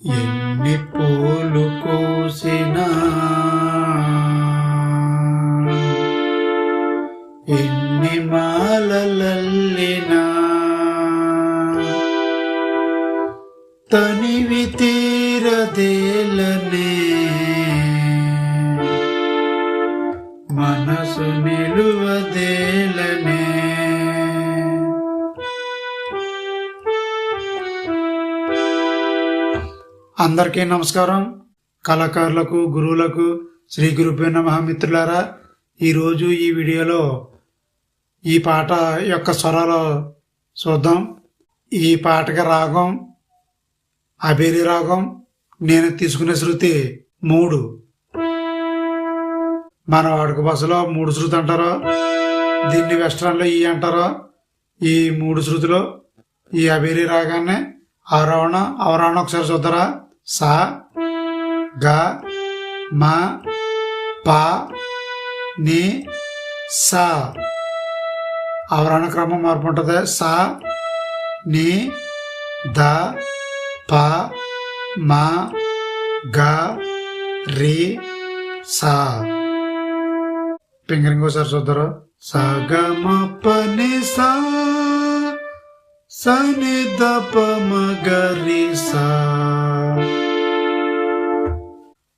ఎన్ని పూలు కోసినా ఎన్ని మాలలల్లినా తనివి తీరదేలనే. మనసు నిలువదే అందరికీ నమస్కారం. కళాకారులకు గురువులకు శ్రీ గురుపే నమ మిత్రులారా ఈరోజు ఈ వీడియోలో ఈ పాట యొక్క స్వరాలు చూద్దాం. ఈ పాటకి రాగం అబేరి రాగం నేను తీసుకునే శృతి మూడు. మన వాడుక భాషలో మూడు శృతి అంటారు. దీన్ని వెస్ట్రన్లో ఈ అంటారు. ఈ మూడు శృతిలో ఈ అబేరి రాగాన్ని ఆరోహణ అవరోహణ ఒకసారి చూద్దరా? సా గ మ ప ని సా. ఆవరణ క్రమం మార్పు ఉంటుంది సా ని ద ప మ గ రి సా. పింగరింగ్ ఒకసారి చూద్దరు. సా గ మ ప ని సా సని ని ద ప మ గ రి సా.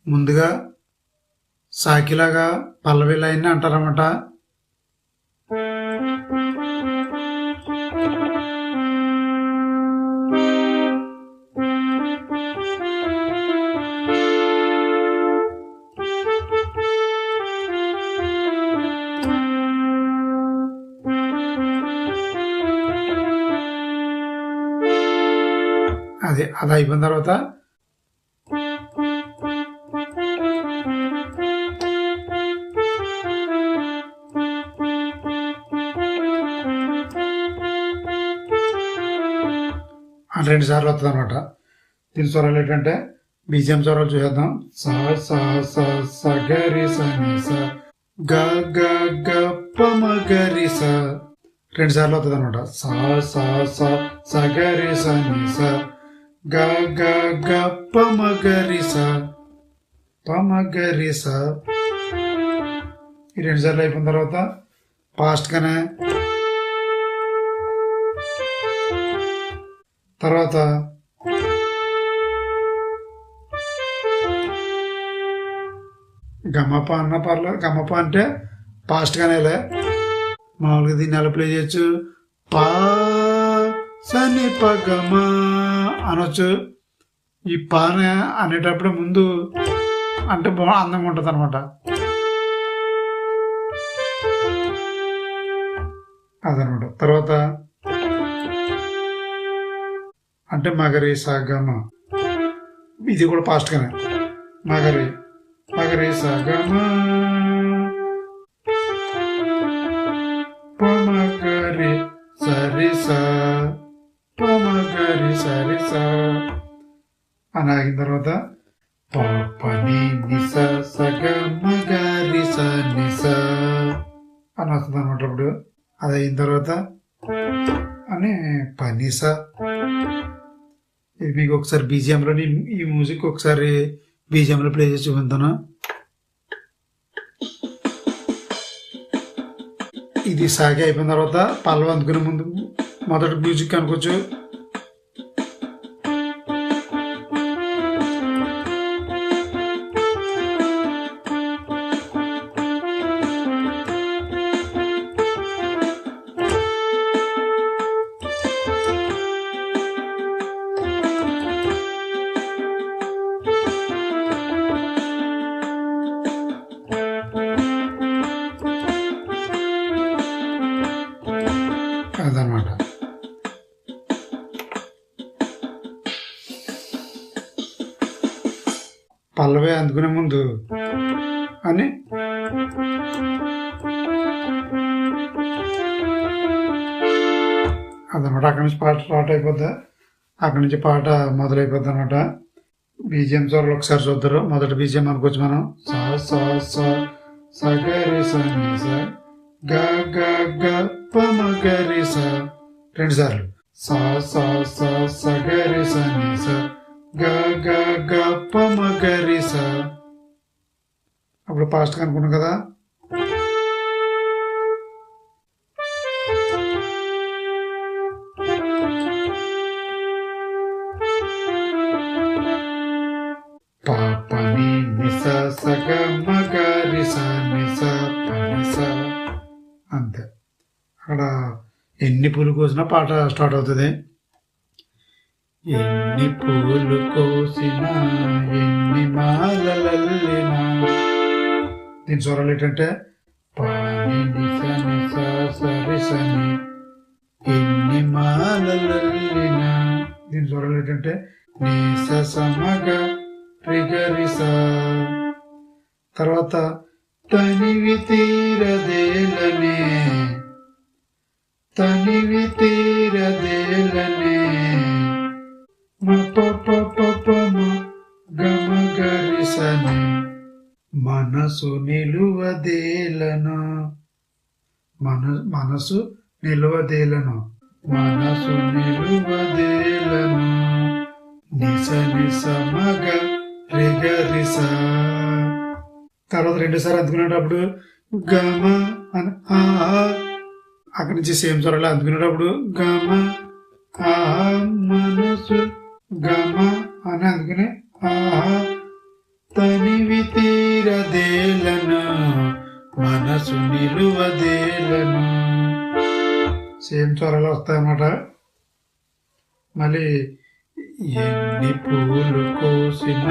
ముందుగా సాకిలాగా పల్లవి లైన్ అంటారన్నమాట. అది అది అయిపోయిన తర్వాత రెండు సార్లు వస్తుంది అనమాట దీని స్వరాలు ఏంటంటే బీజిఎం స్వరాలు చూసేద్దాం. స స స స గరి స స. గ గ గ ప మ గరి స. రెండు సార్లు వస్తుంది అనమాట స స స స గరి స స. గ గ గ ప మ గరి స. ప మ గరి స. ఈ రెండు సార్లు అయిపోయిన తర్వాత ఫాస్ట్గానే తర్వాత గమప అన్న పర్లేదు గమప అంటే ఫాస్ట్గానేలే మామూలుగా దీన్ని ఎలా ప్లే చేయొచ్చు? పా సని పగమ అనొచ్చు. ఈ పాన అనేటప్పుడు ముందు అంటే బా అందంగా ఉంటుంది అనమాట అదనమాట తర్వాత అంటే మగరి సగమ. ఇది కూడా ఫాస్ట్గానే మగరి. మగరి సగమ. పమగరి సరి సా. పమగరి అని ఆగిన తర్వాత పని నిస సగమగరి స నిస. అని వస్తుంది అనమాట ఇప్పుడు అది అయిన తర్వాత అని పనిస. ఇది మీకు ఒకసారి బీజిఎంలో ఈ మ్యూజిక్ ఒకసారి బీజిఎంలో ప్లే చేసి చూపిస్తాను ఇది సాగి అయిపోయిన తర్వాత పల్లవి అందుకునే ముందు మొదటి మ్యూజిక్ అనుకోవచ్చు. పల్లవి అందుకునే ముందు అని అదనమాట. అక్కడి నుంచి పాట స్టార్ట్ అయిపోద్దా. అక్కడి నుంచి పాట మొదలైపోద్ది అనమాట బీజిఎం సార్ ఒకసారి చూద్దరు. మొదటి బీజిఎం అనుకోవచ్చు మనం. సా సా సా స గ రి గ గ గ పమగరి స. రెండు సార్లు. సా సా సా సగరి స. ని గ గ అప్పుడు పాస్ట్ అనుకున్నాం కదా. పాపని నిస సగ మగరి నిస పని అంతే. అక్కడ ఎన్ని పూలు కోసినా పాట స్టార్ట్ అవుతుంది. ఎన్ని పూలు కోసినా ఎన్ని మాలలల్లినా. దీని స్వరాలు ఏంటంటే పాని నిస నిస సరి ఎన్ని మాలలల్లినా. దీని స్వరాలు ఏంటంటే నిస సమగ రిగరిస. తర్వాత తనివి తీరదేలనే తనివి తీరదేలనే. పప గమ మనసు నిలువదేలను. మన మనసు నిలువదేలను. మనసు నిలువదేలను. నిస నిస మగ రిగరిస. తర్వాత రెండోసారి అందుకునేటప్పుడు గమ అని ఆ. అక్కడి నుంచి సేమ్ స్వరాలు అందుకునేటప్పుడు గమ ఆ మనసు గమ అని అందుకనే ఆహా. తనివి తీరదేలను మనసు నిలువదేలను. సేమ్ స్వరాలు వస్తాయన్నమాట. మళ్ళీ ఎన్ని పూలు కోసిన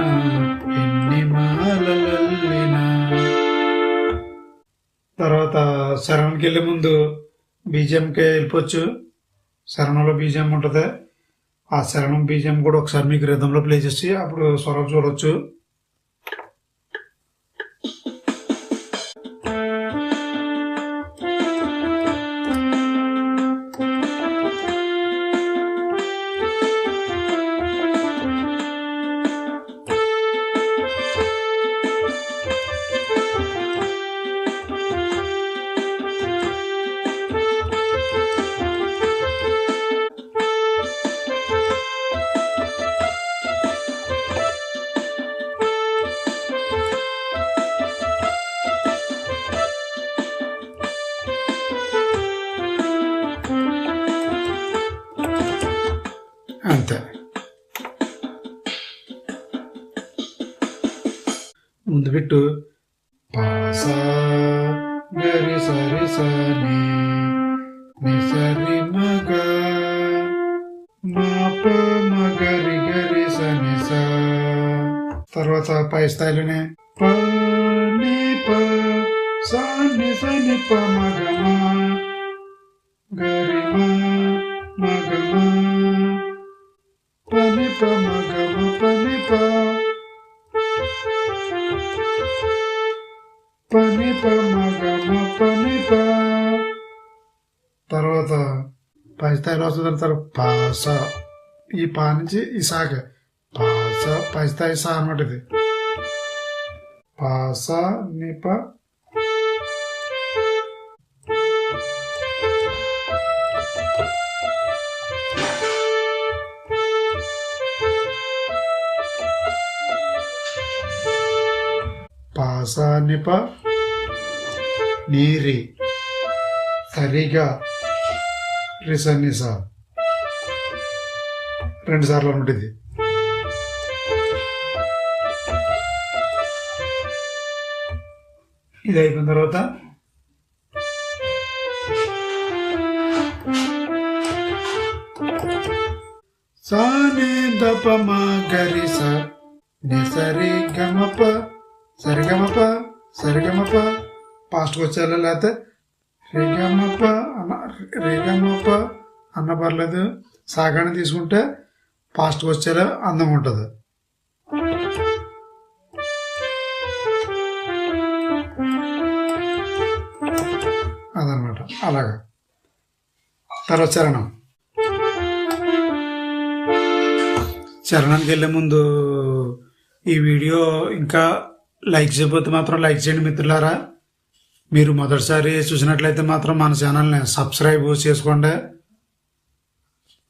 ఎన్ని మాలలల్లినా. తర్వాత శరణంకి వెళ్ళే ముందు బీజంకి వెళ్ళిపోవచ్చు. శరణంలో బీజం ఉంటుంది. ఆ శరణం బీజం కూడా ఒకసారి మీకు రిధంలో ప్లే చేసి అప్పుడు స్వరం చూడొచ్చు. గరి సరి సని ని సరి మగ మాప మగరి గరి సని స తర్వాత పై స్థాయిలోనే ప ని ప సా ని స ని ప మగ మా గరి మా మగ మా పని ప మగ మ పని ప పని ప మగ మ పని ప తర్వాత పై స్థాయిలో వస్తుంది తర్వాత పాస. ఈ పా నుంచి ఈ సాగ పాస పై సా అన్నమాట ఇది. పాస నిప. పాస నిప. నీరి సరిగా రిసన్నిసా రెండు సార్లు ఉంటుంది ఇది అయిపోయిన తర్వాత సాని దపమ గరిస. నిసరి గమప సరిగమప సరిగమప. పాస్ట్కి వచ్చేలా లేకపోతే? రేగమప్ప అన్న రేగమప్ప అన్న పర్లేదు. సాగాన్ని తీసుకుంటే ఫాస్ట్గా వచ్చేలా అందం ఉంటుంది. అదనమాట. అలాగా. తర్వాత చరణం. చరణానికి వెళ్ళే ముందు ఈ వీడియో ఇంకా లైక్ చేయబోతే మాత్రం లైక్ చేయండి మిత్రులారా. మీరు మొదటిసారి చూసినట్లయితే మాత్రం మన ఛానల్ని సబ్స్క్రైబ్ చేసుకోండి.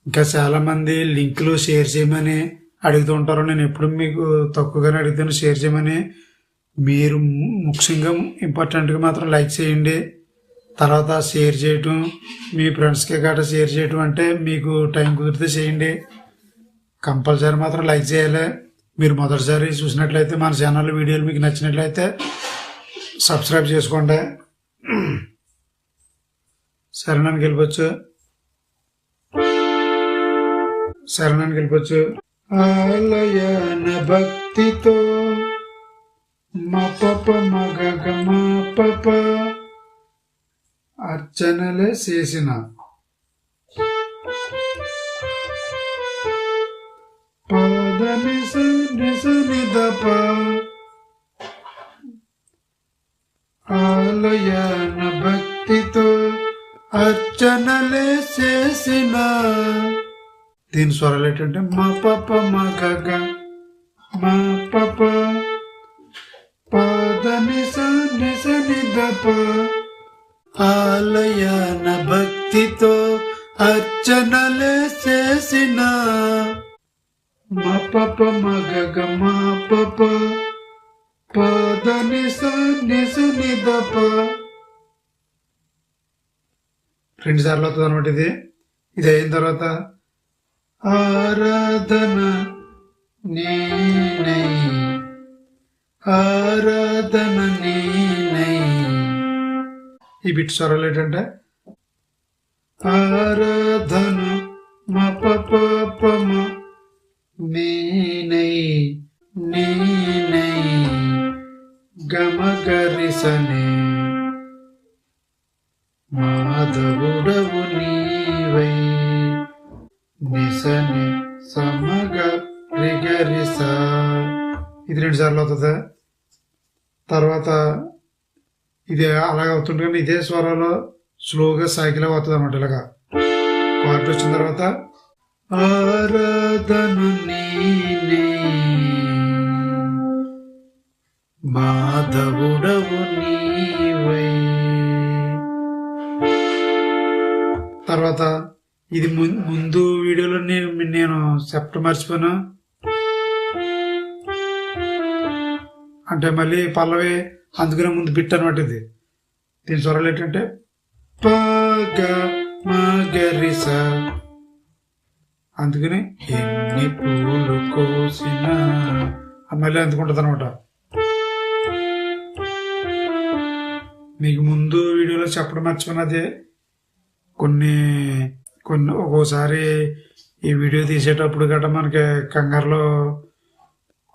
ఇంకా చాలామంది లింకులు షేర్ చేయమని అడుగుతూ ఉంటారు. నేను ఎప్పుడు మీకు తక్కువగానే అడుగుతాను. షేర్ చేయమని మీరు ముఖ్యంగా ఇంపార్టెంట్గా మాత్రం లైక్ చేయండి. తర్వాత షేర్ చేయటం మీ ఫ్రెండ్స్కి గట్రా షేర్ చేయటం అంటే మీకు టైం కుదిరితే చేయండి. కంపల్సరీ మాత్రం లైక్ చేయాలి. మీరు మొదటిసారి చూసినట్లయితే మన ఛానల్ వీడియోలు మీకు నచ్చినట్లయితే సబ్స్క్రైబ్ చేసుకోండి. శరణానికి వెళ్ళిపోవచ్చు శరణానికి వెళ్ళిపోవచ్చు ఆలయన భక్తితో మా పప మగ మా పప అర్చనలే చేసిన. పాదమే ఆలయన భక్తితో అర్చనలే చేసిన. దీని స్వరాలు ఏంటంటే మా పాప మా గగ మా పప. పాద నిస నిస నిదప ఆలయన భక్తితో అర్చనలే చేసిన. మా పాప మా గగ మా పప. పాద నిస నిస నిదప. రెండు సార్లు అవుతుంది అనమాట ఇది. ఇది అయిన తర్వాత ఆరాధన నేనై. ఆరాధన నేనై. ఈ బిట్ స్వరాలు ఏంటంటే ఆరాధన మా పపమ నేనై. నేనై. గమగరిసనే. మాధవుడవు నీవై. నిసని సమగ రిగరిస. ఇది రెండు సార్లు అవుతుందా? తర్వాత ఇది అలాగ అవుతుంది కానీ ఇదే స్వరంలో స్లోగా సైకిల్ అవుతుంది అనమాట ఇలాగా. పాట వచ్చిన తర్వాత ఆరాధన నీనే మాధవుడవు నీవై. తర్వాత ఇది ము- ముందు వీడియోలో నేను నేను చెప్పడం మర్చిపోను. అంటే మళ్ళీ పల్లవే అందుకనే ముందు బిట్ అనమాట ఇది. దీని స్వరాలు ఏంటంటే పగ మగరిస. అందుకని ఎన్ని పూలు కోసిన మళ్ళీ అందుకుంటుంది అనమాట మీకు ముందు వీడియోలో చెప్పడం మర్చిపోయినది కొన్ని కొన్ని ఒక్కోసారి ఈ వీడియో తీసేటప్పుడు గట్రా మనకి కంగారులో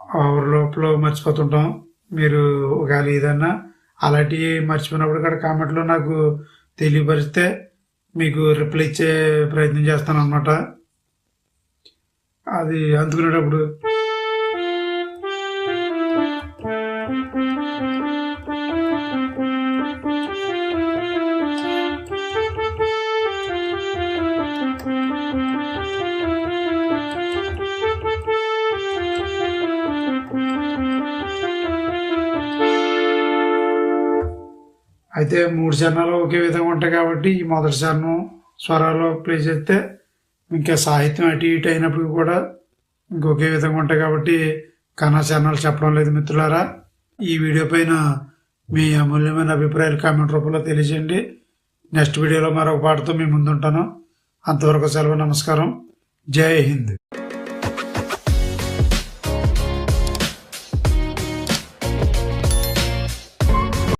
అవర్ లోపల మర్చిపోతుంటాం. మీరు ఒకవేళ ఏదన్నా అలాంటివి మర్చిపోయినప్పుడు కూడా కామెంట్లో నాకు తెలియపరిస్తే మీకు రిప్లై ఇచ్చే ప్రయత్నం చేస్తాను అనమాట అది అందుకునేటప్పుడు అయితే మూడు చరణాలు ఒకే విధంగా ఉంటాయి కాబట్టి ఈ మొదటి చరణం స్వరాలు ప్లే చేస్తే ఇంకా సాహిత్యం అటు ఇటు అయినప్పుడు కూడా ఇంకొకే విధంగా ఉంటాయి కాబట్టి కన్నా చరణాలు చెప్పడం లేదు మిత్రులారా. ఈ వీడియో పైన మీ అమూల్యమైన అభిప్రాయాలు కామెంట్ రూపంలో తెలియజేయండి. నెక్స్ట్ వీడియోలో మరొక పాటతో మీ ముందుంటాను. అంతవరకు సెలవు నమస్కారం. జై హింద్.